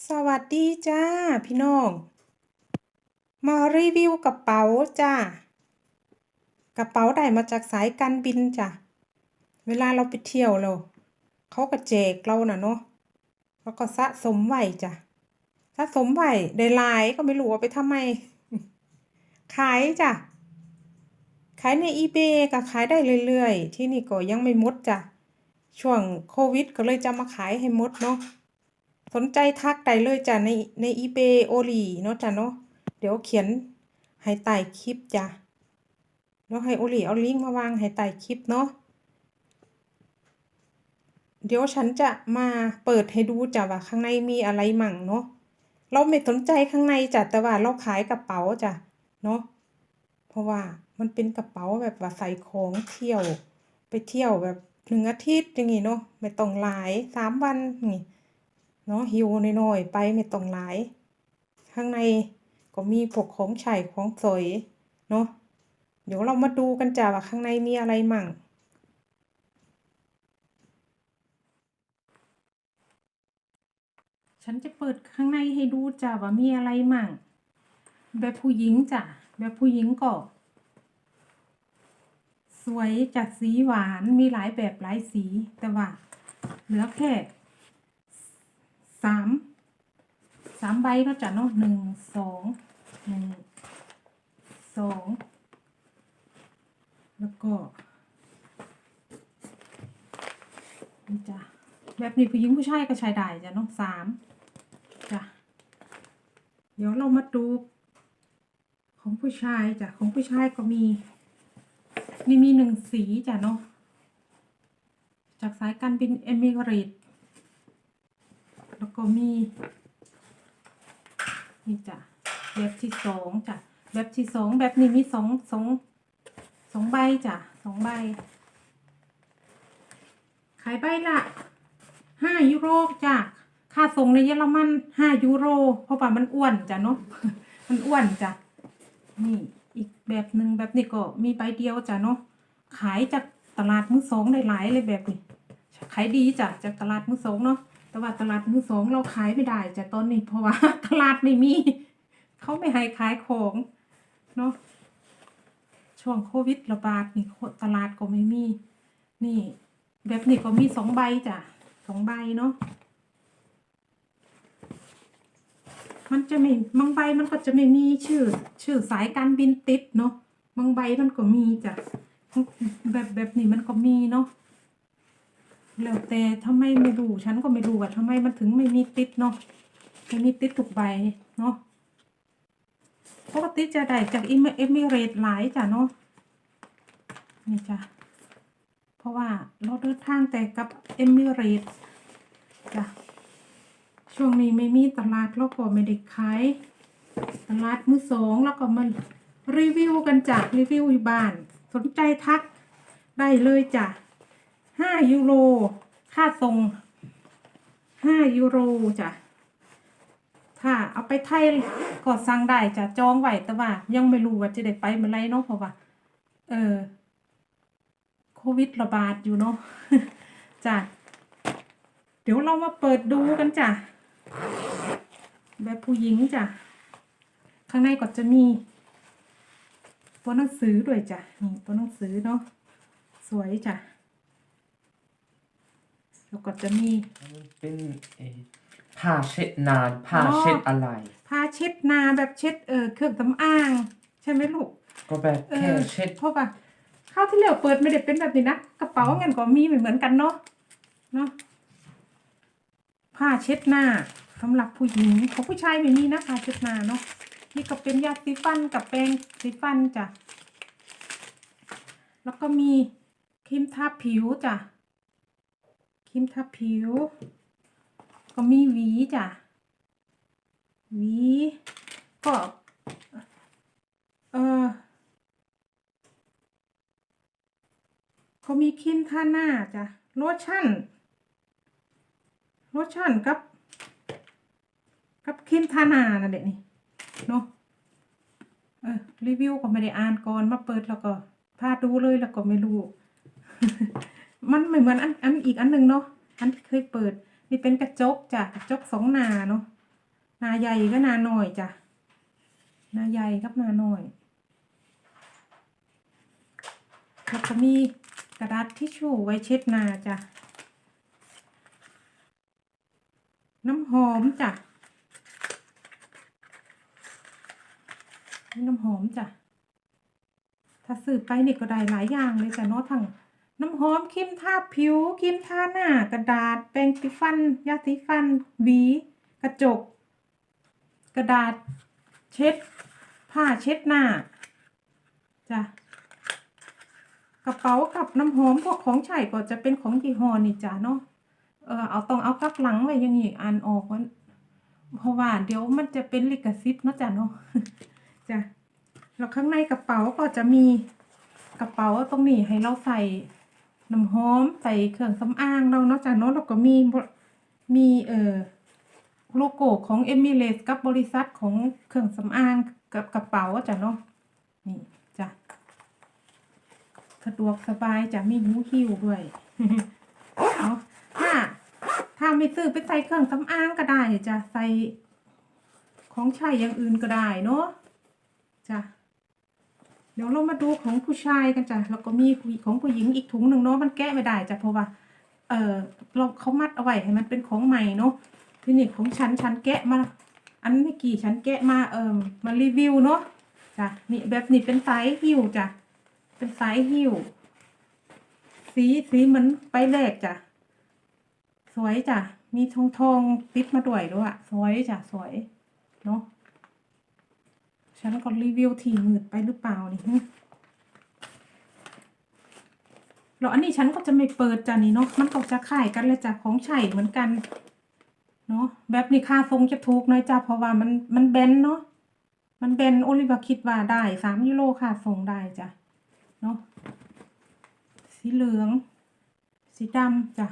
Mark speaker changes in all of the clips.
Speaker 1: สวัสดีจ้าพี่น้อง มารีวิวกระเป๋าจ้ากระเป๋าได้มาจากสายการบินจ้ะเวลาเราไปเที่ยวเราเขาก็แจกเราน่ะเนาะแล้วก็สะสมไว้จ้ะสะสมไว้ได้ลายก็ไม่รู้ว่าไปทำไม ขายจ้ะขายใน eBay ก็ขายได้เรื่อยๆ ที่นี่ก็ยังไม่มดจ้ะช่วงโควิดก็เลยจะมาขายให้หมดเนาะ สนใจทักได้เลยจ้ะในใน eBay โอลีเนาะจ้ะเนาะเดี๋ยวเขียนให้ใต้คลิปจ้ะเนาะให้โอลีเอาลิงก์มาวางให้ใต้คลิปเนาะเดี๋ยวฉันจะมาเปิดให้ดูจ้ะว่าข้างในมีอะไรมั่งเนาะเราไม่สนใจข้างในจ้ะแต่ว่าเราขายกระเป๋าจ้ะเนาะเพราะว่ามันเป็นกระเป๋าแบบว่าใส่ของเที่ยว ไปเที่ยวแบบหนึ่งอาทิตย์อย่างงี้เนาะไม่ต้องหลายสามวันอย่ เนาะหิวน้อยๆไปไม่ต้องหลาย ข้างในก็มีพวกของใช้ของสอยเนาะเดี๋ยวเรามาดูกันจ้ะว่าข้างในมีอะไรมั่งฉันจะเปิดข้างในให้ดูจ้ะว่ามีอะไรมั่ง แบบผู้หญิงจ้ะแบบผู้หญิงก็ สวยจัดสีหวานมีหลายแบบหลายสีแต่ว่าเหลือแค่ สามสามใบก็จะเนาะหนึ่งสองหนึ่งสองแล้วก็นี่จ้ะแบบนี้ผู้หญิงผู้ชายก็ใช้ได้จ้ะเนาะสามจ้ะเดี๋ยวเรามาดูของผู้ชายจ้ะของผู้ชายก็มีนี่มีหนึ่งสีจ้ะเนาะจากสายการบินเอมิเรต ก็มี นี่จ้ะแบบที่สองจ้ะแบบที่สองแบบนี้มีสองสองสองใบจ้ะสองใบ ขายใบละห้ายูโรจ้ะค่าส่งในเยอรมันห้ายูโร เพราะว่ามันอ้วนจ้ะเนาะมันอ้วนจ้ะนี่อีกแบบหนึ่งแบบนี้ก็มีใบเดียวจ้ะเนาะขายจากตลาดมือสองได้หลายเลยแบบนี้ขายดีจ้ะจากตลาดมือสองเนาะ แต่ว่าตลาดมือสองเราขายไม่ได้จะตอนนี้เพราะว่าตลาดไม่มี เขาไม่ให้ขายของเนาะช่วงโควิดระบาดนี่ตลาดก็ไม่มี นี่ แบบนี้ก็มีสองใบจ้ะสองใบเนาะมันจะไม่บางใบมันก็จะไม่มีชื่อ ชื่อสายการบินติดเนาะบางใบมันก็มีจ้ะแบบแบบนี้มันก็มีเนาะ แล้วแต่ทำไมไม่รู้ฉันก็ไม่รู้ว่าทำไมมันถึงไม่มีติดเนาะไม่มีติดทุกใบเนาะปกติจะได้จากอิมเอมิเรตหลายจ้ะเนาะนี่จ้ะเพราะว่าเราเดินทางแต่กับเอมิเรตจ้ะช่วงนี้ไม่มีตลาดแล้วก็ไม่ได้ขายตลาดมือสองแล้วก็มารีวิวกันจ้ะรีวิวอยู่บ้าน สนใจทักได้เลยจ้ะ ห้ายูโร ค่าส่งห้ายูโรจ้ะถ้าเอาไปไทยก็สั่งได้จ้ะจองไว้แต่ว่า ยังไม่รู้ว่าจะได้ไปเมื่อไรเนาะเพราะว่า เออโควิดระบาดอยู่เนาะจ้ะเดี๋ยวเรามาเปิดดูกันจ้ะแบบผู้หญิงจ้ะข้างในก็จะมีตัวหนังสือด้วยจ้ะนี่ตัวหนังสือเนาะสวยจ้ะ แล้วก็จะมี
Speaker 2: มันเป็นเอ่อผ้าเช็ดนานผ้าเช็ดอะไร
Speaker 1: ผ้าเช็ดหนาแบบเช็ดเออเครื่องสำอาง ใช่ไหมลูก
Speaker 2: ก็แบบ
Speaker 1: เอ
Speaker 2: แค่
Speaker 1: อ
Speaker 2: เช็ด
Speaker 1: เพราะว่าข้าวที่เหลวเปิดไม่ได้เป็นแบบนี้นะกระเป๋าเงินก็มีเหมือนเหมือนกันเนาะเนาะผ้าเช็ดหน้าสำหรับผู้หญิงของผู้ชายไม่มีนะผ้าเช็ดหน้าเนาะนี่ก็เป็นยาสีฟันกับแปรงสีฟันจ้ะแล้วก็มีครีมทาผิวจ้ะ ครีมทาผิว ก็มีหวีจ้ะหวีก็เออเขามีครีมทาหน้าจ้ะโลชั่นโลชั่นกับ กับครีมทาหน้านั่นแหละนี่เนาะเออรีวิวก็ไม่ได้อ่านก่อนมาเปิดแล้วก็พาดูเลยแล้วก็ไม่รู้ มันไม่เหมือนอันอันอีกอันหนึ่งเนาะอันที่เคยเปิด นี่เป็นกระจกจ้ะกระจกสองนาเนาะนาใหญ่ก็นาหน่อยจ้ะนาใหญ่กับนาหน่อยแล้วก็มีกระดาษทิชชู่ไว้เช็ดนาจ้ะน้ำหอมจ้ะนี่น้ำหอมจ้ะถ้าซื้อไปนี่ก็ได้หลายอย่างเลยจ้ะเนาะทั้ง น้ำหอมครีมทาผิวครีมทาหน้า กระดาษแปรงสีฟัน ยาสีฟัน หวี กระจก กระดาษ เช็ด ผ้าเช็ดหน้าจ้ะกระเป๋ากับน้ำหอมพวกของใช้ก็จะเป็นของยี่ห้อนี่จ้ะเนาะเออเอาต้องเอากลับหลังไว้ย่างนี้อ่านออกว่าเพราะว่าเดี๋ยวมันจะเป็นลิขสิทธิ์เนาะจ้ะเนาะจ้ะแล้วข้างในกระเป๋าก็จะมีกระเป๋าตรงนี้ให้เราใส่ น้ำหอมใส่เครื่องสำอางเราเนาะจ้ะเนาะแล้วก็มีมีเอ่อโลโก้ของเอมิเรสกับบริษัทของเครื่องสำอางกับกระเป๋าจ้ะเนาะนี่จ้ะสะดวกสบายจ้ะมีหูหิ้วด้วยเนาะถ้าถ้าไม่ซื้อไปใส่เครื่องสำอางก็ได้จะใส่ของใช้อย่างอื่นก็ได้เนาะจ้ะ เดี๋ยวเรามาดูของผู้ชายกันจ้ะแล้วก็มีของผู้หญิงอีกถุงหนึ่งเนาะมันแกะไม่ได้จ้ะเพราะว่า เออเราเขามัดเอาไว้ให้มันเป็นของใหม่เนาะทีนี้ของฉันฉันแกะมา อันไม่กี่ฉันแกะมาเอิมมารีวิวเนาะจ้ะนี่แบบนี้เป็นไซส์หิ้วจ้ะเป็นไซส์หิ้วสีสีเหมือนไปแรกจ้ะสวยจ้ะมีทองทองติดมาด้วยด้วยอะสวยจ้ะสวยเนาะ ฉันก็รีวิวทีมืดไปหรือเปล่านี่หึแล้วอันนี้ฉันก็จะไม่เปิดจ้ะนี่เนาะ มันก็จะขายกันเลยจ้ะของใช้เหมือนกัน เนาะแบบนี้ค่าทรงจะถูกน่อยจ้ะเพราะว่ามันมันแบนเนาะ มันแบนโอลิวาคิดว่าได้สามยูโรค่าทรงได้จ้ะเนาะ สีเหลือง สีดำจ้ะ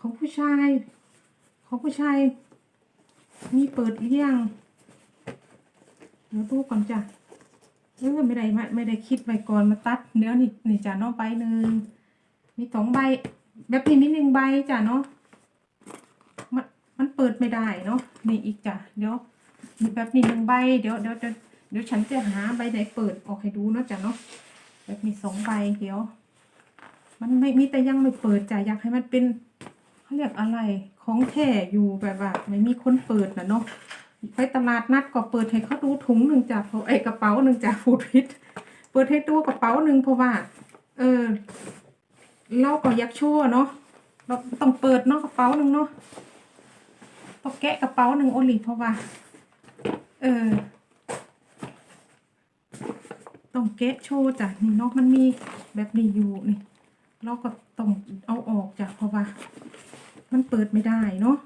Speaker 1: ของผู้ชาย ของผู้ชาย มีเปิดหรือยัง เดี๋ยวดูก่อนจ้ะเออไม่ได้มาไม่ได้คิดไว้ก่อนมาตัดเดี๋ยวนี่นี่จ้ะเนาะใบหนึ่งมีสองใบ แบบนี้มีหนึ่งใบจ้ะเนาะมันมันเปิดไม่ได้เนาะนี่อีกจ้ะเดี๋ยวมีแบบนี้หนึ่งใบเดี๋ยวเดี๋ยวเดี๋ยวเดี๋ยวฉันจะหาใบไหนเปิดออกให้ดูเนาะจ้ะเนาะแบบมีสองใบเดี๋ยว มันไม่มีแต่ยังไม่เปิดจ้ะอยากให้มันเป็นเขาเรียกอะไรของแท้อยู่แบบว่าไม่มีคนเปิดนะเนาะ ไปตลาดนัดก็เปิดให้เขาดูถุงหนึ่งจ้ะเพราะไอ้กระเป๋าหนึ่งจ้ะฟูดพิษเปิดให้ดูกระเป๋าหนึ่งเพราะว่า เออเราก็อยากโชั่วเนาะเราต้องเปิดเนาะกระเป๋าหนึ่งเนาะต้องแกะกระเป๋าหนึ่งโอลิเพราะว่า เออต้องแกะโชว์จ้ะนี่นาะมันมีแบบนี้อยู่นี่เราก็ต้องเอาออกจ้ะเพราะว่า มันเปิดไม่ได้เนาะ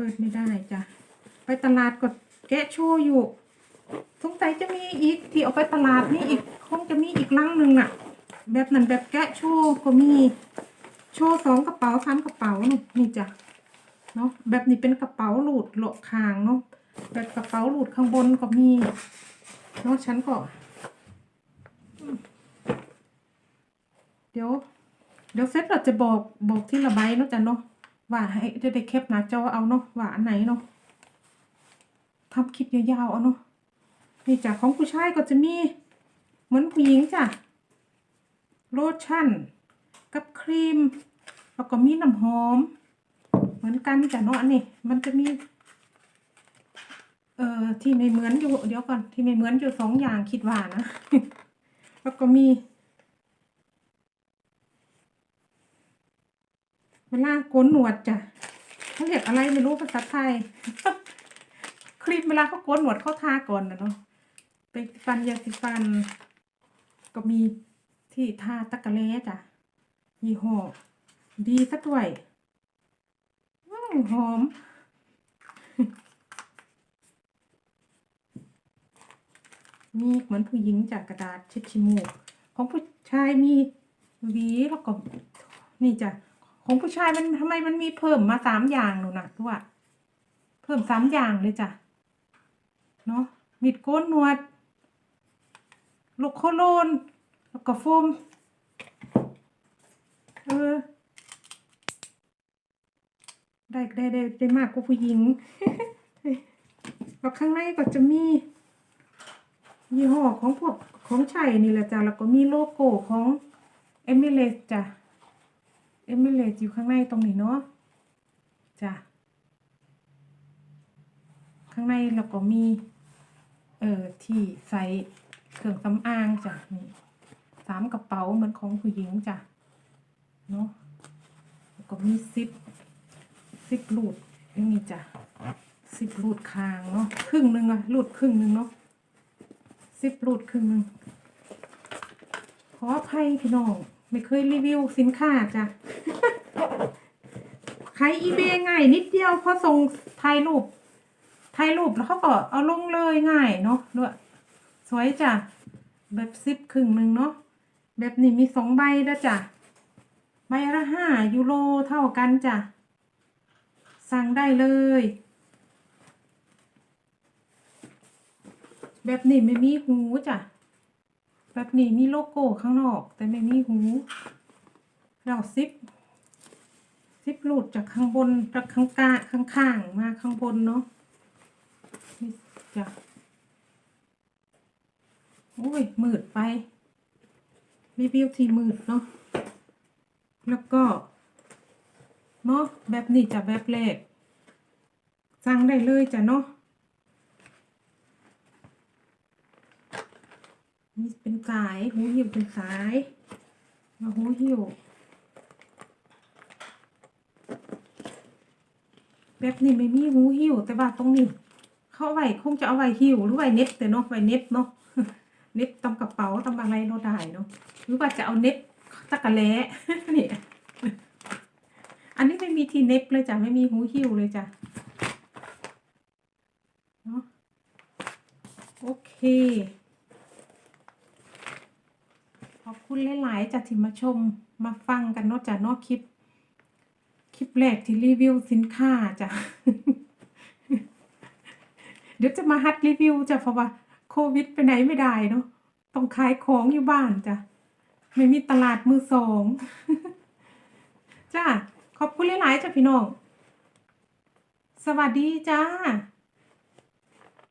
Speaker 1: ปิดไม่ได้จ้ะ ไปตลาดก็แกะโชว์อยู่ สงสัยจะมีอีกที่เอาไปตลาดนี่อีก คงจะมีอีกลังหนึ่งน่ะ แบบนั้นแบบแกะโชว์ก็มี โชว์สองกระเป๋าสามกระเป๋านี่นี่จ้ะ เนาะแบบนี้เป็นกระเป๋าหลุดหลบคางเนาะ แบบกระเป๋าหลุดข้างบนก็มี เนาะฉันก็ เดี๋ยว เดี๋ยวเซตเราจะบอกบอกที่ระบายเนาะจ้ะเนาะ ว่าให้จะได้แคปหน้าจอเอาเนาะว่าอันไหนเนาะทำคลิปยาวๆเอาเนาะนี่จ้ะของผู้ชายก็จะมี เหมือนผู้หญิงจ้ะโลชั่น กับครีม แล้วก็มีน้ำหอม เหมือนกันจ้ะเนาะอันนี้มันจะมี เอ่อที่ไม่เหมือนอยู่เดี๋ยวก่อนที่ไม่เหมือนอยู่สองอย่างคิดว่านะ แล้วก็มี เวลาโกนหนวดจ้ะเขาเรียกอะไรไม่รู้ภาษาไทยคลิปเวลาเขาโกนหนวดเขาทาก่อนนะเนาะเป็นฟันยาสีฟัน ก็มีที่ทาตะกะแล้จ้ะยี่ห้อดีซะด้วยหอม มีเหมือนผู้หญิงจากกระดาษเช็ดชิมูกของผู้ชายมีหวีแล้วก็นี่จ้ะ ของผู้ชายมันทำไมมันมีเพิ่มมาสามอย่างหนูนะตัวเพิ่มสามอย่างเลยจ้ะเนาะมีดโกนหนวดลูกโคโลนแล้วก็โฟมเออได้ได้ได้ได้มากกว่าผู้หญิงแล้วข้างในก็จะมี ยี่ห้อของพวกของใช้นี่แหละจ้ะแล้วก็มีโลโก้ของเอมิเลสจ้ะ เอมิเลสอยู่ข้างในตรงนี้เนาะจ้ะข้างในแล้วก็มี เอ่อที่ใส่เครื่องสำอางจ้ะนี่สามกระเป๋าเหมือนของผู้หญิงจ้ะเนาะแล้วก็มีซิปซิปรูดอย่างนี้จ้ะซิปรูดคางเนาะครึ่งหนึ่งอะรูดครึ่งหนึ่งเนาะซิปรูดครึ่งหนึ่งขออภัยพี่น้อง ไม่เคยรีวิวสินค้าจ้ะขายอีเบง่ายนิดเดียวพอส่งถ่ายรูปถ่ายรูปแล้วเขาก็เอาลงเลยง่ายเนาะด้วยสวยจ้ะ แบบซิปครึ่งหนึ่งเนาะแบบนี้มีสองใบแล้วจ้ะ ใบละห้ายูโรเท่ากันจ้ะ สั่งได้เลย แบบนี้ไม่มีหูจ้ะ แบบนี้มีโลโก้ข้างนอก แต่ไม่มีหูเราซิปซิปหลุดจากข้างบนจากข้างกลางข้างข้างมาข้างบนเนาะนี่จ้ะโอ้ยมืดไปรีวิวที่มืดเนาะแล้วก็เนาะแบบนี้จะแบบแรกสั่งได้เลยจ้ะเนาะ เป็นสายหูหิวเป็นสายมาหูหิวแบบนี้ไม่มีหูหิวแต่ว่าตรงนี้ เขาเอาไว้คงจะเอาไว้หิวหรือไว้เน็ตแต่เนาะไว้เน็ตเนาะเน็ตตำกระเป๋าตำอะไรเราได้เนาะหรือว่าจะเอาเน็ตตะกะแล้นี่อันนี้ไม่มีที่เน็บเลยจ้ะไม่มีหูหิวเลยจ้ะเนาะโอเค อบคุณหลายๆจ้ะที่มาชมมาฟังกันเนาะจ้ะเนาะคลิป คลิปแรกที่รีวิวสินค้าจ้ะเดี๋ยวจะมาฮัดรีวิวจ้ะเพราะว่าโควิดไปไหนไม่ได้เนาะต้องขายของอยู่บ้านจ้ะไม่มีตลาดมือสองจ้าขอบคุณหลายๆจ้ะพี่น้อง สวัสดีจ้า